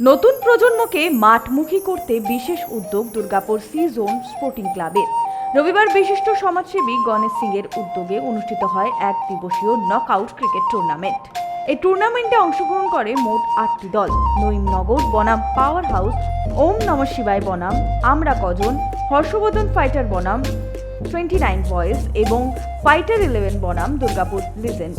নতুন প্রজন্মকে মাঠমুখী করতে বিশেষ উদ্যোগ দুর্গাপুর সি জোন স্পোর্টিং ক্লাবের। রবিবার বিশিষ্ট সমাজসেবী গণেশ সিং এর উদ্যোগে অনুষ্ঠিত হয় এক দিবসীয় নকআউট ক্রিকেট টুর্নামেন্ট এই টুর্নামেন্টে অংশগ্রহণ করে মোট আটটি দল। নঈমনগর বনাম পাওয়ার হাউস ওম নম শিবায় বনাম, আমরা কজন, হর্ষবর্ধন ফাইটার বনাম টোয়েন্টি নাইন বয়েজ এবং ফাইটার ইলেভেন বনাম দুর্গাপুর লিজেন্ড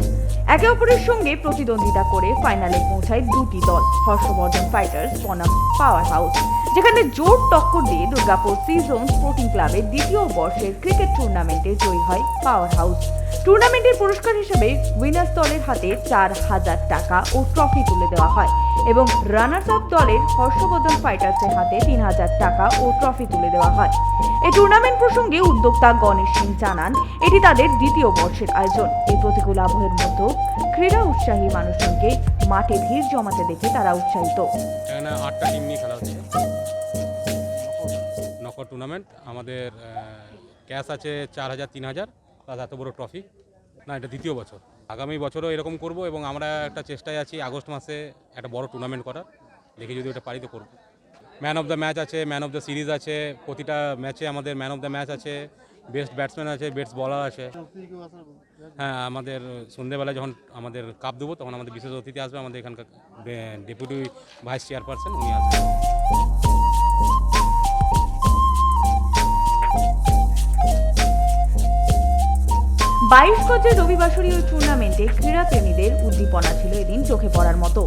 একে অপরের সঙ্গে প্রতিদ্বন্দ্বিতা করে ফাইনালে পৌঁছায় দুটি দল, হর্ষবর্ধন ফাইটার্স বনাম পাওয়ার হাউস যেখানে জোর টক্কর দিয়ে দুর্গাপুর সি জোন স্পোর্টিং ক্লাবের দ্বিতীয় বর্ষের ক্রিকেট টুর্নামেন্টে জয়ী হয় পাওয়ার হাউস টুর্নামেন্টের পুরস্কার হিসেবে উইনার্স দলের হাতে চার হাজার টাকা ও ট্রফি তুলে দেওয়া হয় এবং রানার্স আপ দলের হর্ষবর্ধন ফাইটার্সের হাতে তিন হাজার টাকা ও ট্রফি তুলে দেওয়া হয়। এই টুর্নামেন্ট প্রসঙ্গে উদ্যোক্তা গণেশ সিং জানান, এটি তাদের দ্বিতীয় বর্ষের আয়োজন। এই প্রতিকূল আবহের মধ্যেও ক্রীড়া উৎসাহী মানুষজনকে মাঠে ভিড় জমাতে দেখে তারা উৎসাহিত। আটটা টিম নিয়ে খেলা হচ্ছে। নকআউট টুর্নামেন্ট আমাদের ক্যাশ আছে চার হাজার, তিন হাজার প্লাস এত বড় ট্রফি না, এটা দ্বিতীয় বছর। আগামী বছরও এরকম করব এবং আমরা একটা চেষ্টায় আছি আগস্ট মাসে একটা বড় টুর্নামেন্ট করার। দেখি যদি ওটা পারি তো করব। ম্যান অফ দ্য ম্যাচ আছে ম্যান অফ দ্য সিরিজ আছে, প্রতিটা ম্যাচে আমাদের ম্যান অফ দ্য ম্যাচ আছে। বেস্ট ব্যাটসম্যান আছে বেস্ট বলার আছে। হ্যাঁ আমাদের সন্ধেবেলায় যখন আমাদের কাপ দেবো, তখন আমাদের বিশেষ অতিথি আসবে, আমাদের এখানকার ডেপুটি ভাইস চেয়ারপারসন উনি আসবেন। বাইশ গজের রবিবাসরী ওই টুর্নামেন্টে ক্রীড়াপ্রেমীদের উদ্দীপনা ছিল এদিন চোখে পড়ার মতো।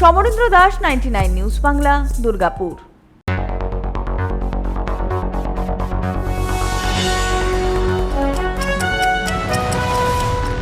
Samarendra Das ninety news Bangla, Durgapur.